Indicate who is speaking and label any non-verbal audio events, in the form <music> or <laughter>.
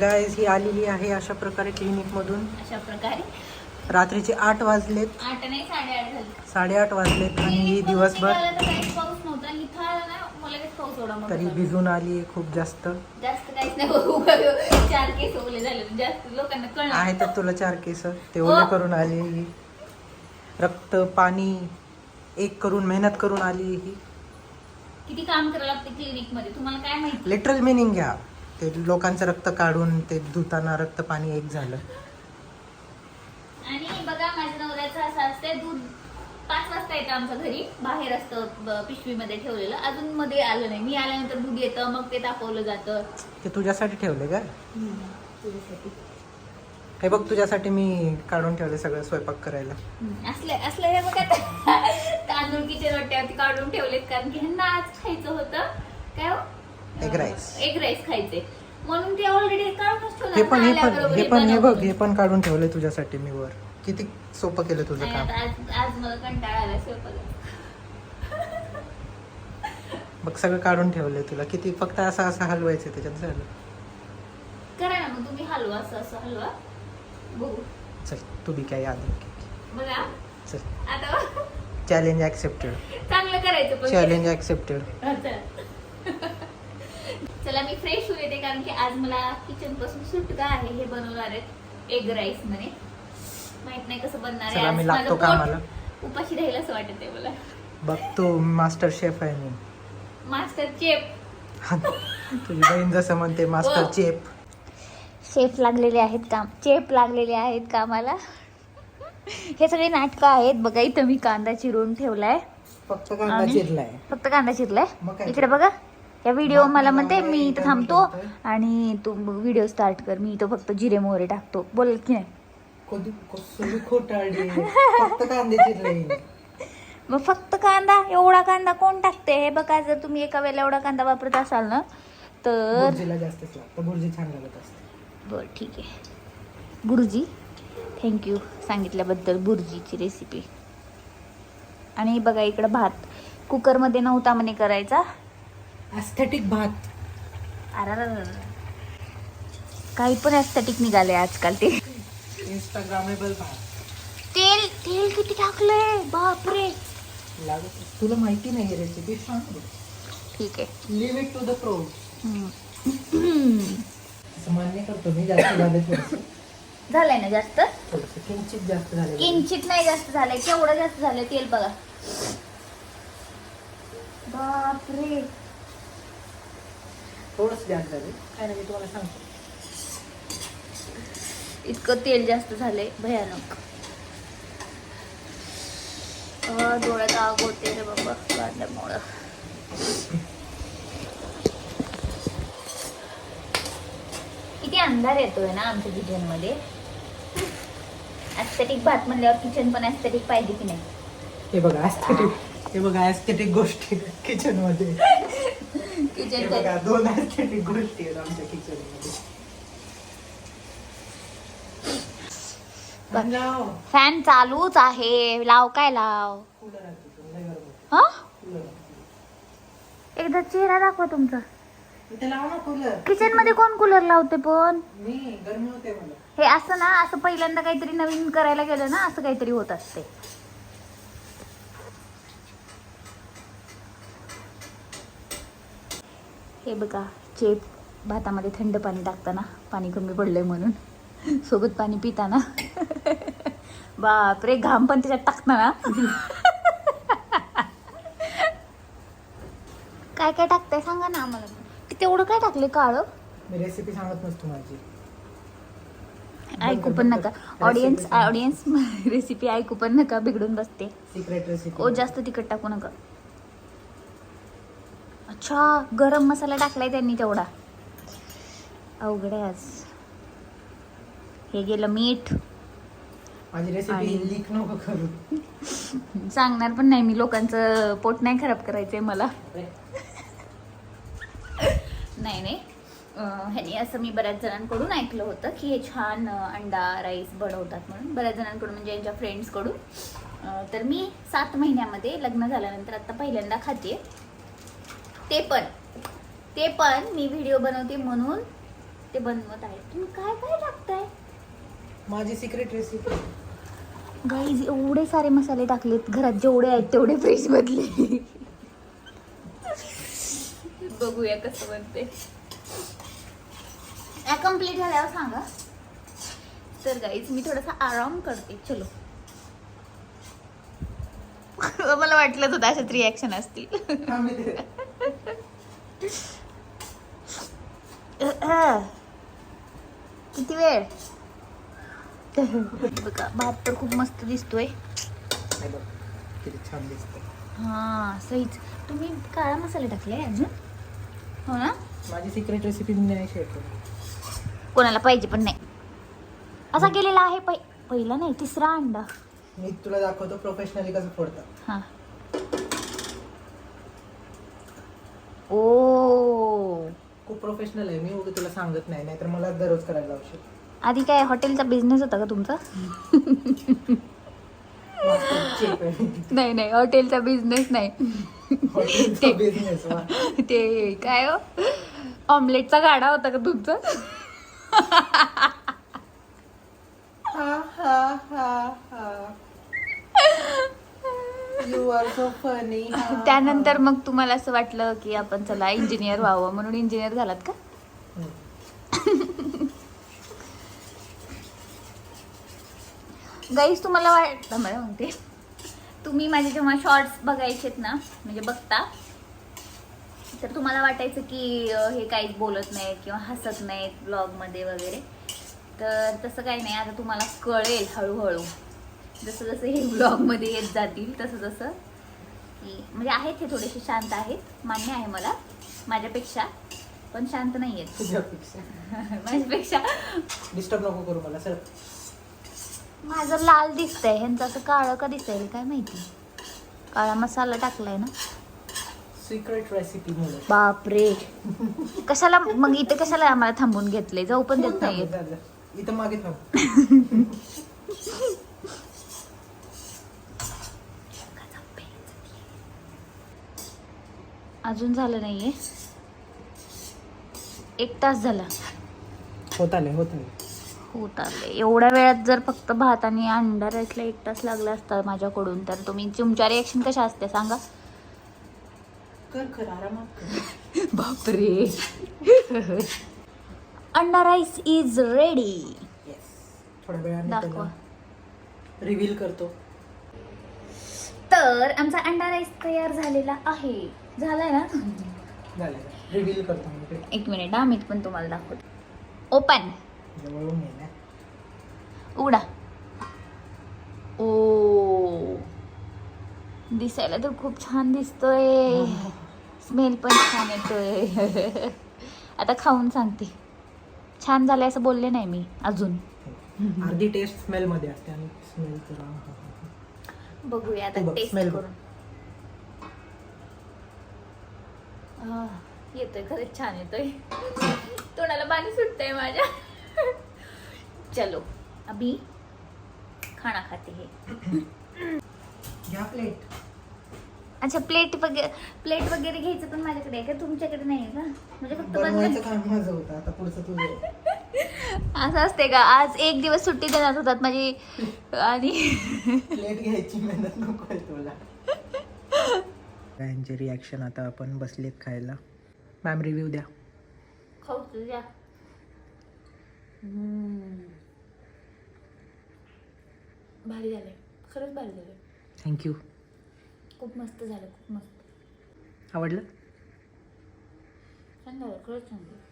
Speaker 1: Guys ही आलेली आहे अशा प्रकारे क्लिनिक मधून.
Speaker 2: अशा प्रकारे.
Speaker 1: रात्रीचे आठ वाजलेत.
Speaker 2: आठ नाही साडेआठ झाले.
Speaker 1: साडेआठ वाजलेत आणि ही दिवसभर
Speaker 2: तर काहीच पाऊस नव्हता. आणि इथं आला ना मला लगेच पाऊस एवढा मोठा
Speaker 1: तरी
Speaker 2: झाला.
Speaker 1: भिजून आली खूप जास्त.
Speaker 2: जास्त काहीच नाही. उगा चार केस ओले झाले. जास्त लोकांना कळणार
Speaker 1: आहे तर तुला चार केस. ते
Speaker 2: हो.
Speaker 1: ओले करून आली ही. रक्त पाणी एक करून मेहनत करून आली ही.
Speaker 2: किती काम करावं लागते क्लिनिकमध्ये तुम्हाला काय माहिती?
Speaker 1: लिटरल मिनिंग घ्या. ते लोकांचं रक्त काढून ते धुताना रक्त पाणी एक झालं.
Speaker 2: आणि बघा माझ्या नवऱ्याचं असं असते दूध पाच वाजता येतं आमच्या घरी. बाहेर असतं ब- पिशवीमध्ये ठेवलेलं. अजून मध्ये आलं नाही. मी आल्यानंतर दूध येतं मग ते तापवलं जातं.
Speaker 1: ते तुझ्यासाठी ठेवले का?
Speaker 2: तुझ्यासाठी.
Speaker 1: हे बघ तुझ्यासाठी मी काढून ठेवले सगळं स्वयंपाक करायला.
Speaker 2: असले असले हे बघा तांदूळ किचन वाट्यावरती काढून ठेवलेत कारण की ह्यांना आज खायचं होतं. काय हो?
Speaker 1: Egg rice.
Speaker 2: एग राईस खायचे. म्हणून ते ऑलरेडी काढूनच ठेवलं
Speaker 1: हे पण हे पण
Speaker 2: आल्याबरोबर
Speaker 1: हे
Speaker 2: हे
Speaker 1: पण हे बघ. हे पण काढून ठेवले तुझ्यासाठी मी वर. किती सोपं केलं तुझं काम.
Speaker 2: आज आज मला कंटाळा आला स्वयंपाकाचा
Speaker 1: बघ सगळं काढून ठेवलंय तुला. किती फक्त असं असं हलवायचं त्याच्यात झालं.
Speaker 2: करा ना मग तुम्ही हलवा असं असं हलवा.
Speaker 1: चल तू बी काय याद
Speaker 2: बघा
Speaker 1: चल.
Speaker 2: आता?
Speaker 1: चॅलेंज ऍक्सेप्टेड
Speaker 2: चांगलं करायचं पण.
Speaker 1: Challenge accepted.
Speaker 2: चला. मी फ्रेश होऊ येते कारण की आज मला किचनपासून सुटका आहे हे बनवणार आहेत. एग राईस म्हणे. माहीत नाही कसं बनणार आहे.
Speaker 1: चला,
Speaker 2: आज
Speaker 1: मी
Speaker 2: माझं
Speaker 1: लागतो
Speaker 2: पोट
Speaker 1: कामाला.
Speaker 2: उपाशी राहील असं वाटत आहे मला.
Speaker 1: बघ तू मास्टर शेफ आहे मी
Speaker 2: मास्टर चेप
Speaker 1: तुझी बहीण जसं म्हणते मास्टर
Speaker 2: हो. शेफ लागलेले आहेत काम चेप लागलेले आहेत कामाला हे सगळे नाटकं आहेत. बघा इथं मी कांदा चिरून ठेवलाय.
Speaker 1: फक्त कांदा चिरलाय.
Speaker 2: फक्त कांदा चिरलाय. इकडे बघा. या व्हिडिओ मला म्हणते मी इथं थांबतो. आणि तू व्हिडिओ स्टार्ट कर. मी इथं फक्त जिरे मोहरे टाकतो. बोल की नाही.
Speaker 1: फक्त कांदे चिरले
Speaker 2: मग फक्त कांदा? एवढा कांदा कोण टाकते? हे बघा जर तुम्ही एका वेळेला एवढा कांदा वापरत असाल ना तर
Speaker 1: छान लागत असते.
Speaker 2: बरं ठीक आहे. बुर्जी थँक्यू सांगितल्याबद्दल बुर्जीची रेसिपी आणि बघा इकडं भात. कुकरमध्ये नव्हता म्हणे करायचा.
Speaker 1: ॲस्थेटिक भात.
Speaker 2: अरे काही पण ॲस्थेटिक निघाले आजकाल ते.
Speaker 1: इंस्टाग्रामेबल भात.
Speaker 2: तेल तेल किती टाकलंय? बापरे.
Speaker 1: लागत तुला माहिती नाही रेसिपी सांग
Speaker 2: ठीक आहे.
Speaker 1: Leave it to the pro. असं मान्य करतो मी जास्त झाले थोडंसं.
Speaker 2: झालंय ना जास्त?
Speaker 1: थोडंसं किंचित जास्त झाले
Speaker 2: किंचित नाही जास्त झालंय केवढं जास्त झालंय तेल बघा. बापरे.
Speaker 1: थोडंसं जास्त झाले काय नाही मी तुम्हाला सांगतो.
Speaker 2: इतकं तेल जास्त झालंय भयानक. डोळ्यात आग होते रे बाबा काढल्यामुळं किती अंधार येतोय ना आमच्या किचनमध्ये. ऍस्थेटिक भात म्हणल्यावर किचन पण ऍस्थेटिक पाहिजे की नाही?
Speaker 1: हे बघा ॲस्थेटिक हे बघा ॲस्थेटिक गोष्टी किचनमध्ये. हे
Speaker 2: किचन
Speaker 1: बघा दोन गोष्टी आहेत आमच्या किचनमध्ये.
Speaker 2: फॅन चालूच आहे. लाव काय लाव. हा. एकदा चेहरा दाखवा तुमचा. किचनमध्ये कोण कूलर लावते पण?
Speaker 1: मी गरमी होते मला
Speaker 2: हे असं ना असं पहिल्यांदा काहीतरी नवीन करायला गेलं ना असं काहीतरी होत असते. हे बघा चेप भातामध्ये थंड पाणी टाकताना पाणी कमी पडलंय म्हणून. सोबत पाणी पिताना. बापरे घाम पण त्याच्यात टाकताना. काय काय टाकताय सांगा ना आम्हाला. तेवढं काय टाकले काळं?
Speaker 1: मी रेसिपी सांगत नसतो माझी.
Speaker 2: ऐकू पण नका. ऑडियन्स ऑडियन्स रेसिपी ऐकू पण नका बिघडून बसते.
Speaker 1: सिक्रेट रेसिपी
Speaker 2: ओ जास्त तिखट टाकू नका. अच्छा गरम मसाला टाकलाय त्यांनी तेवढा. अवघड आहे आज. हे गेलं मीठ.
Speaker 1: माझी रेसिपी लीक नको करू. <laughs>
Speaker 2: सांगणार पण नाही मी लोकांचं पोट नाही खराब करायचंय मला. नाही नाही. ह्यानी असं मी बऱ्याच जणांकडून ऐकलं होतं की हे छान अंडा राईस बनवतात म्हणून. बऱ्याच जणांकडून म्हणजे यांच्या फ्रेंड्सकडून तर मी सात महिन्यामध्ये लग्न झाल्यानंतर आता पहिल्यांदा खाते. ते पण ते पण मी व्हिडिओ बनवते म्हणून ते बनवत आहे. तुम्ही काय काय टाकताय?
Speaker 1: माझी सिक्रेट रेसिपी
Speaker 2: गाईज एवढे सारे मसाले टाकलेत. घरात जेवढे आहेत तेवढे फ्रीज मधले. बघूया कसं बनते कंप्लीट झाल्यावर सांगा. तर गाईज मी थोडासा आराम करते. चलो. <laughs> मला वाटलं होतं अशाच रिॲक्शन असतील. <laughs> किती वेळ? <laughs> बघा भात तर खूप मस्त दिसतोय.
Speaker 1: किती छान दिसतं
Speaker 2: हा सहीच तुम्ही काळा मसाले टाकले अजून? हो ना?
Speaker 1: माझी सिक्रेट रेसिपी मी नाही शेअर
Speaker 2: कोणाला पाहिजे पण नाही. असा केलेला आहे पै पहिला नाही तिसरा अंडा.
Speaker 1: मी तुला दाखवतो प्रोफेशनली कसं फोडतात.
Speaker 2: हा. ओ.
Speaker 1: खूप प्रोफेशनल आहे मी उगा तुला सांगत नाही नाहीतर मला दररोज करायला लावशील.
Speaker 2: आधी काय हॉटेलचा बिझनेस होता का तुमचा. <laughs> नाही नाही हॉटेलचा बिझनेस नाही.
Speaker 1: वा.
Speaker 2: ते काय हो ऑमलेटचा गाडा होता का तुमचा
Speaker 1: हा, हा, हा, हा. हा,
Speaker 2: त्यानंतर मग तुम्हाला असं वाटलं की आपण चला इंजिनियर व्हावं म्हणून इंजिनियर झालात का
Speaker 1: हा.
Speaker 2: गाईस तुम्हाला वाटतं मला म्हणते तुम्ही माझे जेव्हा शॉर्ट्स बघायचेत ना म्हणजे बघता तर तुम्हाला वाटायचं की हे काहीच बोलत नाहीत किंवा हसत नाहीत ब्लॉगमध्ये वगैरे. तर तसं काही नाही आता तुम्हाला कळेल हळूहळू. जसं जसं हे ब्लॉगमध्ये येत जातील तसं तसं की म्हणजे आहेत हे थोडेसे शांत आहेत मान्य आहे मला माझ्यापेक्षा पण शांत नाही आहेत
Speaker 1: तुझ्यापेक्षा. <laughs>
Speaker 2: माझ्यापेक्षा.
Speaker 1: डिस्टर्ब नको करू मला सर
Speaker 2: माझं लाल दिसतंय ह्यांचं असं काळं का दिसेल काय माहिती? काळा मसाला टाकलाय ना.
Speaker 1: सिक्रेट रेसिपी मुलं
Speaker 2: बापरे. कशाला मग इथे कशाला आम्हाला थांबून घेतले जाऊ पण देत
Speaker 1: जा. इथं मागे थांब.
Speaker 2: अजून झालं नाहीये. एक तास झाला.
Speaker 1: होत आले होत आले
Speaker 2: होत आले एवढ्या वेळात जर फक्त भात आणि अंडा राईसला एक तास लागला असता माझ्याकडून तर तुम्ही तुमच्या रिॲक्शन कशा असते सांगा? <laughs> बापरे. <laughs> अंडा राईस इज रेडी
Speaker 1: येस थोड्या वेळाने
Speaker 2: दाखवा.
Speaker 1: रिव्हील करतो.
Speaker 2: तर आमचा अंडा राईस तयार झालेला आहे. झालाय ना?
Speaker 1: झालं रिव्हील करतो.
Speaker 2: एक मिनिट हा मी पण तुम्हाला दाखवते. ओपन
Speaker 1: जवळून
Speaker 2: उघडा. ओ. दिसायला तर खूप छान दिसतोय. स्मेल पण छान येतोय. आता खाऊन सांगते. छान झालंय असं बोलले नाही मी अजून.
Speaker 1: अर्धी टेस्ट स्मेल मध्ये असते आणि स्मेल.
Speaker 2: बघूया आता टेस्ट. करून. येतोय खरंच छान येतोय. तोंडाला पाणी सुटतंय माझ्या. चलो अभी खाना खाते हे।
Speaker 1: घ्या प्लेट
Speaker 2: अच्छा प्लेट वगैरे प्लेट वगैरे घ्यायचं पण माझ्याकडे आहे का? तुमच्याकडे नाही आहे का? म्हणजे फक्त
Speaker 1: बनवायचं
Speaker 2: बनवायचं
Speaker 1: काम माझं होतं आता पुढचं तुझं. आहे.
Speaker 2: असं असते का? आज एक दिवस सुट्टी देणार होतात माझी आणि
Speaker 1: प्लेट घ्यायची मेहनत नको आहे तुला. यांचे रिॲक्शन आता आपण बसलेत खायला. मॅम रिव्ह्यू द्या.
Speaker 2: खाऊ तुझ्या भारी झाले खरंच भारी झाले
Speaker 1: थँक्यू
Speaker 2: खूप मस्त झालं खूप मस्त.
Speaker 1: आवडलं?
Speaker 2: छान झालं खरंच छान झालं.